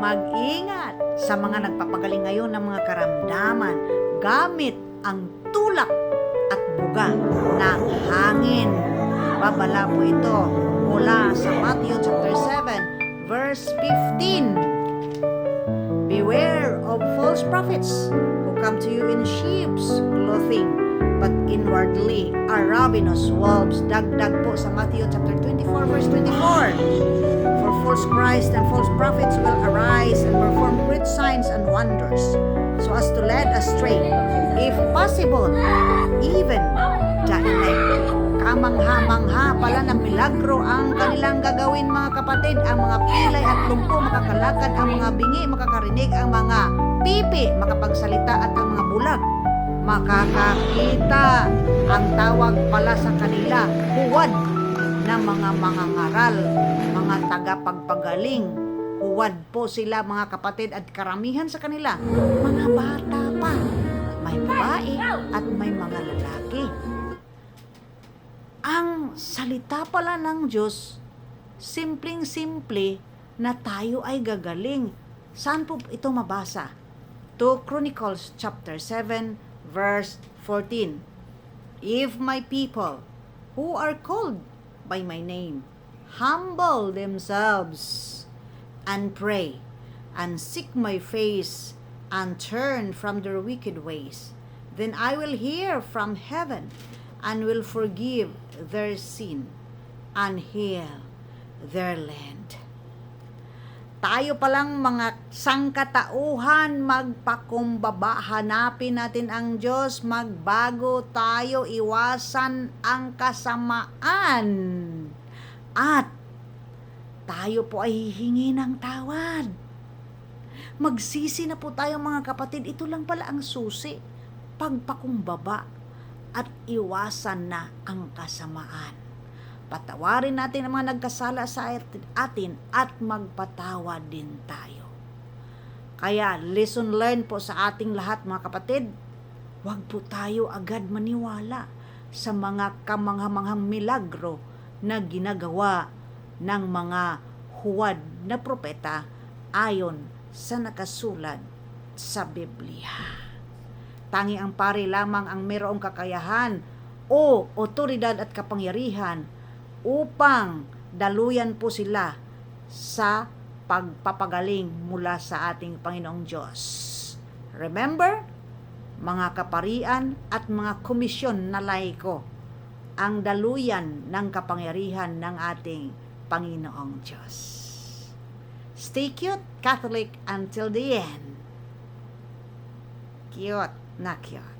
Mag-ingat sa mga nagpapagaling ngayon ng mga karamdaman gamit ang tulak at buga ng hangin. Babala po ito mula sa Matthew chapter 7 verse 15. Beware of false prophets who come to you in sheep's clothing, but inwardly are ravenous wolves. Dagdag po sa Matthew chapter 24 verse 24. For false Christ and false prophets will arise and perform great signs and wonders, so as to lead astray, if possible, even the elect. Kamangha-mangha pala ng milagro ang kanilang gagawin mga kapatid. Ang mga pilay at lumpo makakalakad, ang mga bingi makakarinig, ang mga pipi makapagsalita at ang mga bulag makakakita. Ang tawag pala sa kanila, huwad na mga mangangaral, mga tagapagpagaling. Huwad po sila mga kapatid at karamihan sa kanila, mga bata pa. May babae at may mga lalaki. Ang salita pala ng Diyos, simpleng-simple na tayo ay gagaling. Saan po ito mabasa? 2 Chronicles chapter 7 verse 14. If my people who are called by my name humble themselves and pray and seek my face and turn from their wicked ways, then I will hear from heaven and will forgive their sin and heal their land. Tayo palang mga sangkatauhan, magpakumbaba, hanapin natin ang Diyos, magbago tayo, iwasan ang kasamaan. At tayo po ay hihingi ng tawad. Magsisi na po tayo mga kapatid, ito lang pala ang susi. Pagpakumbaba at iwasan na ang kasamaan. Patawarin natin ang mga nagkasala sa atin at magpatawad din tayo. Kaya lesson learned po sa ating lahat mga kapatid, huwag po tayo agad maniwala sa mga kamanghamanghang milagro na ginagawa ng mga huwad na propeta ayon sa nakasulat sa Biblia. Tangi ang pari lamang ang mayroong kakayahan o otoridad at kapangyarihan upang daluyan po sila sa pagpapagaling mula sa ating Panginoong Diyos. Remember, mga kaparian at mga komisyon na laiko, ang daluyan ng kapangyarihan ng ating Panginoong Diyos. Stay cute, Catholic, until the end. Cute na cute.